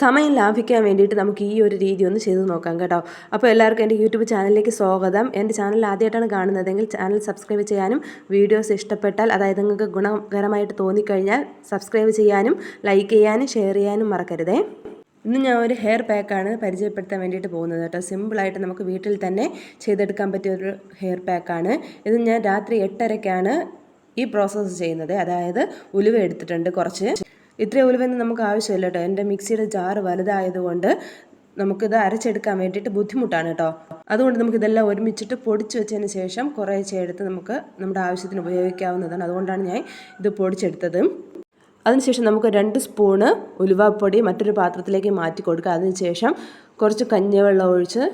സമയം ലാഭിക്കാൻ വേണ്ടിയിട്ട് നമുക്ക് ഈ ഒരു രീതി ഒന്ന് ചെയ്ത് നോക്കാം കേട്ടോ. അപ്പോൾ എല്ലാവർക്കും എന്റെ യൂട്യൂബ് ചാനലിലേക്ക് സ്വാഗതം. എന്റെ ചാനൽ ആദ്യമായിട്ടാണ് കാണുന്നതെങ്കിൽ ചാനൽ സബ്സ്ക്രൈബ് ചെയ്യാനും വീഡിയോസ് ഇഷ്ടപ്പെട്ടാൽ അതായത് നിങ്ങൾക്ക് ഗുണകരമായിട്ട് തോന്നിക്കഴിഞ്ഞാൽ സബ്സ്ക്രൈബ് ചെയ്യാനും ലൈക്ക് ചെയ്യാനും ഷെയർ ചെയ്യാനും മറക്കരുതേ. ഇന്ന് ഞാൻ ഒരു ഹെയർ പാക്കാണ് പരിചയപ്പെടുത്താൻ വേണ്ടിയിട്ട് പോകുന്നത് കേട്ടോ. സിമ്പിളായിട്ട് നമുക്ക് വീട്ടിൽ തന്നെ ചെയ്തെടുക്കാൻ പറ്റിയ ഒരു ഹെയർ പാക്കാണ്. ഇത് ഞാൻ രാത്രി എട്ടരയ്ക്കാണ് ഈ പ്രോസസ്സ് ചെയ്യുന്നത്. അതായത് ഉലുവ എടുത്തിട്ടുണ്ട് കുറച്ച്. ഇത്രയും ഉലുവെന്ന് നമുക്ക് ആവശ്യമില്ല കേട്ടോ എന്റെ മിക്സിയുടെ ജാറ് വലുതായതുകൊണ്ട് നമുക്കിത് അരച്ചെടുക്കാൻ വേണ്ടിയിട്ട് ബുദ്ധിമുട്ടാണ് കേട്ടോ അതുകൊണ്ട് നമുക്ക് നമുക്കിതെല്ലാം ഒരുമിച്ചിട്ട് പൊടിച്ച് വെച്ചതിന് ശേഷം കുറേശ്ശെ എടുത്ത് നമുക്ക് നമ്മുടെ ആവശ്യത്തിന് ഉപയോഗിക്കാവുന്നതാണ്. അതുകൊണ്ടാണ് ഞാൻ ഇത് പൊടിച്ചെടുത്തത്. അതിനുശേഷം നമുക്ക് രണ്ട് സ്പൂണ് ഉലുവാപ്പൊടി മറ്റൊരു പാത്രത്തിലേക്ക് മാറ്റി കൊടുക്കുക. അതിനുശേഷം കുറച്ച് കഞ്ഞിവെള്ളം ഒഴിച്ച്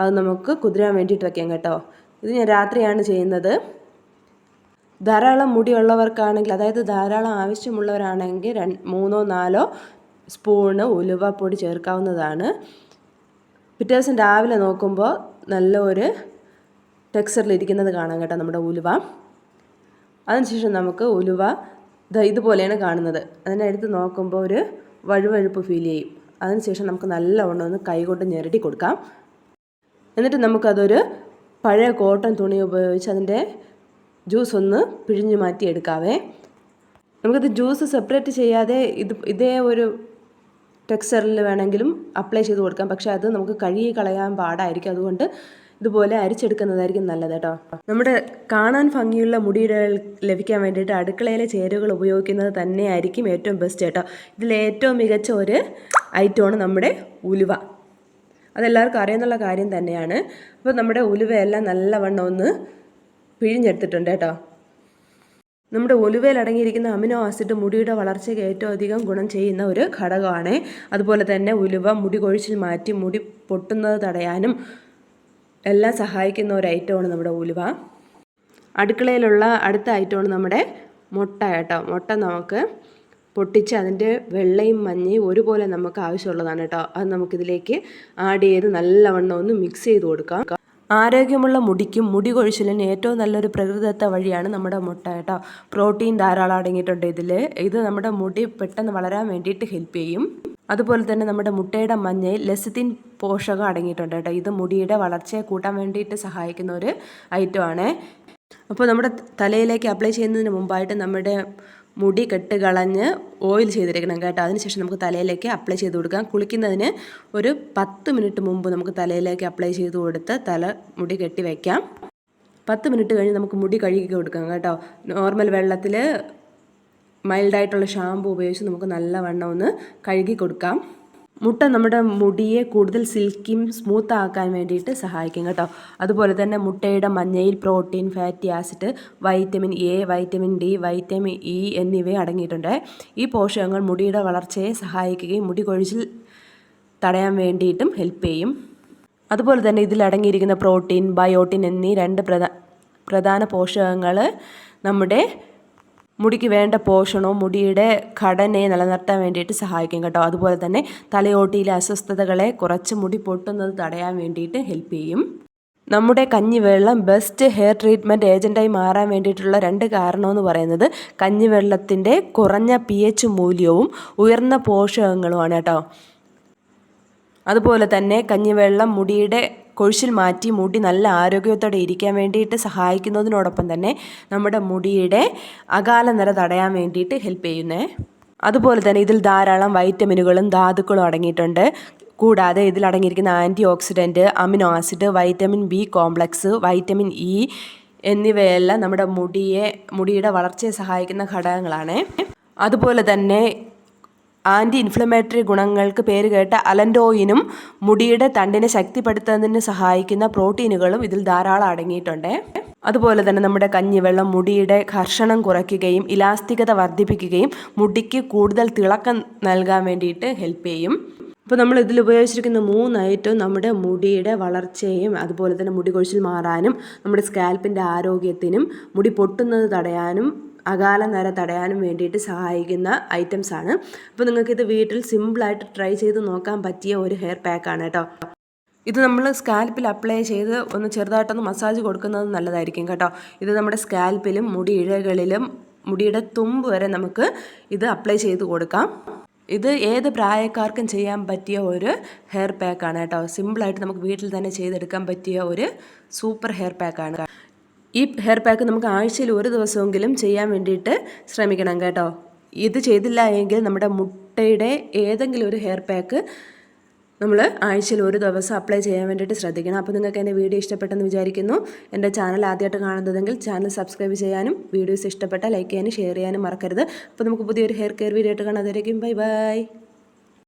അത് നമുക്ക് കുതിരാൻ വേണ്ടിയിട്ട് വയ്ക്കാം കേട്ടോ. ഇത് ഞാൻ രാത്രിയാണ് ചെയ്യുന്നത്. ധാരാളം മുടിയുള്ളവർക്കാണെങ്കിൽ അതായത് ധാരാളം ആവശ്യമുള്ളവരാണെങ്കിൽ രണ്ട് മൂന്നോ നാലോ സ്പൂണ് ഉലുവപ്പൊടി ചേർക്കാവുന്നതാണ്. പിറ്റേ ദിവസം രാവിലെ നോക്കുമ്പോൾ നല്ല ഒരു ടെക്സ്ചറിലിരിക്കുന്നത് കാണാം കേട്ടോ നമ്മുടെ ഉലുവ. അതിനുശേഷം നമുക്ക് ഉലുവ ഇതുപോലെയാണ് കാണുന്നത്. അതിനെ എടുത്ത് നോക്കുമ്പോൾ ഒരു വഴുവഴുപ്പ് ഫീൽ ചെയ്യും. അതിനുശേഷം നമുക്ക് നല്ലവണ്ണം ഒന്ന് കൈകൊണ്ട് ഞെരടി കൊടുക്കാം. എന്നിട്ട് നമുക്കതൊരു പഴയ കോട്ടൺ തുണി ഉപയോഗിച്ച് അതിന്റെ ജ്യൂസ് ഒന്ന് പിഴിഞ്ഞ് മാറ്റി എടുക്കാവേ. നമുക്കിത് ജ്യൂസ് സെപ്പറേറ്റ് ചെയ്യാതെ ഇത് ഇതേ ഒരു ടെക്സ്ചറിൽ വേണമെങ്കിലും അപ്ലൈ ചെയ്ത് കൊടുക്കാം. പക്ഷേ അത് നമുക്ക് കഴുകി കളയാൻ പാടായിരിക്കും. അതുകൊണ്ട് ഇതുപോലെ അരിച്ചെടുക്കുന്നതായിരിക്കും നല്ലത് കേട്ടോ. നമ്മുടെ കാണാൻ ഭംഗിയുള്ള മുടിയുടെ ലഭിക്കാൻ വേണ്ടിയിട്ട് അടുക്കളയിലെ ചേരുവകൾ ഉപയോഗിക്കുന്നത് തന്നെയായിരിക്കും ഏറ്റവും ബെസ്റ്റ് കേട്ടോ. ഇതിൽ ഏറ്റവും മികച്ച ഒരു ഐറ്റമാണ് നമ്മുടെ ഉലുവ. അതെല്ലാവർക്കും അറിയുന്നുള്ള കാര്യം തന്നെയാണ്. അപ്പോൾ നമ്മുടെ ഉലുവയെല്ലാം നല്ലവണ്ണം ഒന്ന് പിഴിഞ്ഞെടുത്തിട്ടുണ്ട് കേട്ടോ. നമ്മുടെ ഒലുവയിൽ അടങ്ങിയിരിക്കുന്ന അമിനോ ആസിഡ് മുടിയുടെ വളർച്ചയ്ക്ക് ഏറ്റവും അധികം ഗുണം ചെയ്യുന്ന ഒരു ഘടകമാണ്. അതുപോലെ തന്നെ ഉലുവ മുടി കൊഴിച്ചിൽ മാറ്റി മുടി പൊട്ടുന്നത് തടയാനും എല്ലാം സഹായിക്കുന്ന ഒരു ഐറ്റമാണ് നമ്മുടെ ഉലുവ. അടുക്കളയിലുള്ള അടുത്ത ഐറ്റമാണ് നമ്മുടെ മുട്ട കേട്ടോ. മുട്ട നമുക്ക് പൊട്ടിച്ച് അതിന്റെ വെള്ളയും മഞ്ഞയും ഒരുപോലെ നമുക്ക് ആവശ്യമുള്ളതാണ് കേട്ടോ. അത് നമുക്കിതിലേക്ക് ആഡ് ചെയ്ത് നല്ലവണ്ണം ഒന്ന് മിക്സ് ചെയ്ത് കൊടുക്കാം. ആരോഗ്യമുള്ള മുടിക്കും മുടി കൊഴിച്ചിലിന് ഏറ്റവും നല്ലൊരു പ്രകൃതിദത്ത വഴിയാണ് നമ്മുടെ മുട്ട കേട്ടോ. പ്രോട്ടീൻ ധാരാളം അടങ്ങിയിട്ടുണ്ട് ഇതിൽ ഇത് നമ്മുടെ മുടി പെട്ടെന്ന് വളരാൻ വേണ്ടിയിട്ട് ഹെൽപ്പ് ചെയ്യും. അതുപോലെ തന്നെ നമ്മുടെ മുട്ടയുടെ മഞ്ഞയിൽ ലെസിത്തിൻ പോഷകം അടങ്ങിയിട്ടുണ്ട് കേട്ടോ. ഇത് മുടിയുടെ വളർച്ചയെ കൂട്ടാൻ വേണ്ടിയിട്ട് സഹായിക്കുന്ന ഒരു ഐറ്റമാണ് അപ്പോൾ നമ്മുടെ തലയിലേക്ക് അപ്ലൈ ചെയ്യുന്നതിന് മുമ്പായിട്ട് നമ്മുടെ മുടി കെട്ട് കളഞ്ഞ് ഓയിൽ ചെയ്തിരിക്കണം കേട്ടോ. അതിനുശേഷം നമുക്ക് തലയിലേക്ക് അപ്ലൈ ചെയ്ത് കൊടുക്കാം. കുളിക്കുന്നതിന് ഒരു പത്ത് മിനിറ്റ് മുമ്പ് നമുക്ക് തലയിലേക്ക് അപ്ലൈ ചെയ്ത് കൊടുത്ത് തല മുടി കെട്ടി വയ്ക്കാം പത്ത് മിനിറ്റ് കഴിഞ്ഞ് നമുക്ക് മുടി കഴുകി കൊടുക്കാം കേട്ടോ. നോർമൽ വെള്ളത്തിൽ മൈൽഡായിട്ടുള്ള ഷാമ്പു ഉപയോഗിച്ച് നമുക്ക് നല്ലവണ്ണം ഒന്ന് കഴുകി കൊടുക്കാം. മുട്ട നമ്മുടെ മുടിയെ കൂടുതൽ സിൽക്കിയും സ്മൂത്ത് ആക്കാൻ വേണ്ടിയിട്ട് സഹായിക്കും കേട്ടോ. അതുപോലെ തന്നെ മുട്ടയുടെ മഞ്ഞയിൽ protein fatty acid vitamin A vitamin D vitamin E എന്നിവ അടങ്ങിയിട്ടുണ്ട്. ഈ പോഷകങ്ങൾ മുടിയുടെ വളർച്ചയെ സഹായിക്കുകയും മുടി കൊഴിച്ചിൽ തടയാൻ വേണ്ടിയിട്ടും ഹെൽപ്പ് ചെയ്യും. അതുപോലെ തന്നെ ഇതിലടങ്ങിയിരിക്കുന്ന പ്രോട്ടീൻ ബയോട്ടിൻ എന്നീ രണ്ട് പ്രധാ പ്രധാന പോഷകങ്ങൾ നമ്മുടെ മുടിക്ക് വേണ്ട പോഷണവും മുടിയുടെ ഘടനയെ നിലനിർത്താൻ വേണ്ടിയിട്ട് സഹായിക്കും കേട്ടോ. അതുപോലെ തന്നെ തലയോട്ടിയിലെ അസ്വസ്ഥതകളെ കുറച്ച് മുടി പൊട്ടുന്നത് തടയാൻ വേണ്ടിയിട്ട് ഹെൽപ്പ് ചെയ്യും. നമ്മുടെ കഞ്ഞിവെള്ളം ബെസ്റ്റ് ഹെയർ ട്രീറ്റ്മെന്റ് ഏജന്റായി മാറാൻ വേണ്ടിയിട്ടുള്ള രണ്ട് കാരണമെന്ന് പറയുന്നത് കഞ്ഞിവെള്ളത്തിന്റെ കുറഞ്ഞ പി എച്ച് മൂല്യവും ഉയർന്ന പോഷകങ്ങളുമാണ് കേട്ടോ. അതുപോലെ തന്നെ കഞ്ഞിവെള്ളം മുടിയുടെ കൊഴിച്ചിൽ മാറ്റി മുടി നല്ല ആരോഗ്യത്തോടെ ഇരിക്കാൻ വേണ്ടിയിട്ട് സഹായിക്കുന്നതിനോടൊപ്പം തന്നെ നമ്മുടെ മുടിയുടെ അകാല നിര തടയാൻ വേണ്ടിയിട്ട് ഹെൽപ്പ് ചെയ്യുന്നേ. അതുപോലെ തന്നെ ഇതിൽ ധാരാളം വൈറ്റമിനുകളും ധാതുക്കളും അടങ്ങിയിട്ടുണ്ട്. കൂടാതെ ഇതിൽ അടങ്ങിയിരിക്കുന്ന anti oxidant amino acid vitamin B complex vitamin E എന്നിവയെല്ലാം നമ്മുടെ മുടിയെ മുടിയുടെ വളർച്ചയെ സഹായിക്കുന്ന ഘടകങ്ങളാണ്. അതുപോലെ തന്നെ ആന്റി ഇൻഫ്ലമേറ്ററി ഗുണങ്ങൾക്ക് പേര് കേട്ട അലൻഡോയിനും മുടിയുടെ തണ്ടിനെ ശക്തിപ്പെടുത്തുന്നതിന് സഹായിക്കുന്ന പ്രോട്ടീനുകളും ഇതിൽ ധാരാളം അടങ്ങിയിട്ടുണ്ട്. അതുപോലെ തന്നെ നമ്മുടെ കഞ്ഞിവെള്ളം മുടിയുടെ ഘർഷണം കുറയ്ക്കുകയും ഇലാസ്തികത വർദ്ധിപ്പിക്കുകയും മുടിക്ക് കൂടുതൽ തിളക്കം നൽകാൻ വേണ്ടിയിട്ട് ഹെൽപ്പ് ചെയ്യും. അപ്പോൾ നമ്മൾ ഇതിൽ ഉപയോഗിച്ചിരിക്കുന്ന മൂന്നായിട്ടും നമ്മുടെ മുടിയുടെ വളർച്ചയും അതുപോലെ തന്നെ മുടി കൊഴിച്ചിൽ മാറാനും നമ്മുടെ സ്കാൽപ്പിന്റെ ആരോഗ്യത്തിനും മുടി പൊട്ടുന്നത് തടയാനും അകാല നര തടയാനും വേണ്ടിയിട്ട് സഹായിക്കുന്ന ഐറ്റംസ് ആണ്. അപ്പോൾ നിങ്ങൾക്കിത് വീട്ടിൽ സിമ്പിളായിട്ട് ട്രൈ ചെയ്ത് നോക്കാൻ പറ്റിയ ഒരു ഹെയർ പാക്കാണ് കേട്ടോ. ഇത് നമ്മൾ സ്കാൽപ്പിൽ അപ്ലൈ ചെയ്ത് ഒന്ന് ചെറുതായിട്ടൊന്ന് മസാജ് കൊടുക്കുന്നത് നല്ലതായിരിക്കും കേട്ടോ. ഇത് നമ്മുടെ സ്കാൽപ്പിലും മുടി ഇഴകളിലും മുടിയുടെ തുമ്പ് വരെ നമുക്ക് ഇത് അപ്ലൈ ചെയ്ത് കൊടുക്കാം. ഇത് ഏത് പ്രായക്കാർക്കും ചെയ്യാൻ പറ്റിയ ഒരു ഹെയർ പാക്കാണ് കേട്ടോ. സിമ്പിളായിട്ട് നമുക്ക് വീട്ടിൽ തന്നെ ചെയ്തെടുക്കാൻ പറ്റിയ ഒരു സൂപ്പർ ഹെയർ പാക്കാണ് ഈ ഹെയർ പാക്ക് നമുക്ക് ആഴ്ചയിൽ ഒരു ദിവസമെങ്കിലും ചെയ്യാൻ വേണ്ടിയിട്ട് ശ്രമിക്കണം കേട്ടോ. ഇത് ചെയ്തില്ല എങ്കിൽ നമ്മുടെ മുട്ടയുടെ ഏതെങ്കിലും ഒരു ഹെയർ പാക്ക് നമ്മൾ ആഴ്ചയിൽ ഒരു ദിവസം അപ്ലൈ ചെയ്യാൻ വേണ്ടിയിട്ട് ശ്രദ്ധിക്കണം. അപ്പോൾ നിങ്ങൾക്ക് എന്റെ വീഡിയോ ഇഷ്ടപ്പെട്ടെന്ന് വിചാരിക്കുന്നു. എന്റെ ചാനൽ ആദ്യമായിട്ട് കാണുന്നതെങ്കിൽ ചാനൽ സബ്സ്ക്രൈബ് ചെയ്യാനും വീഡിയോസ് ഇഷ്ടപ്പെട്ട ലൈക്ക് ചെയ്യാനും ഷെയർ ചെയ്യാനും മറക്കരുത്. അപ്പോൾ നമുക്ക് പുതിയൊരു ഹെയർ കെയർ വീഡിയോ ആയിട്ട് കാണാം. Bye bye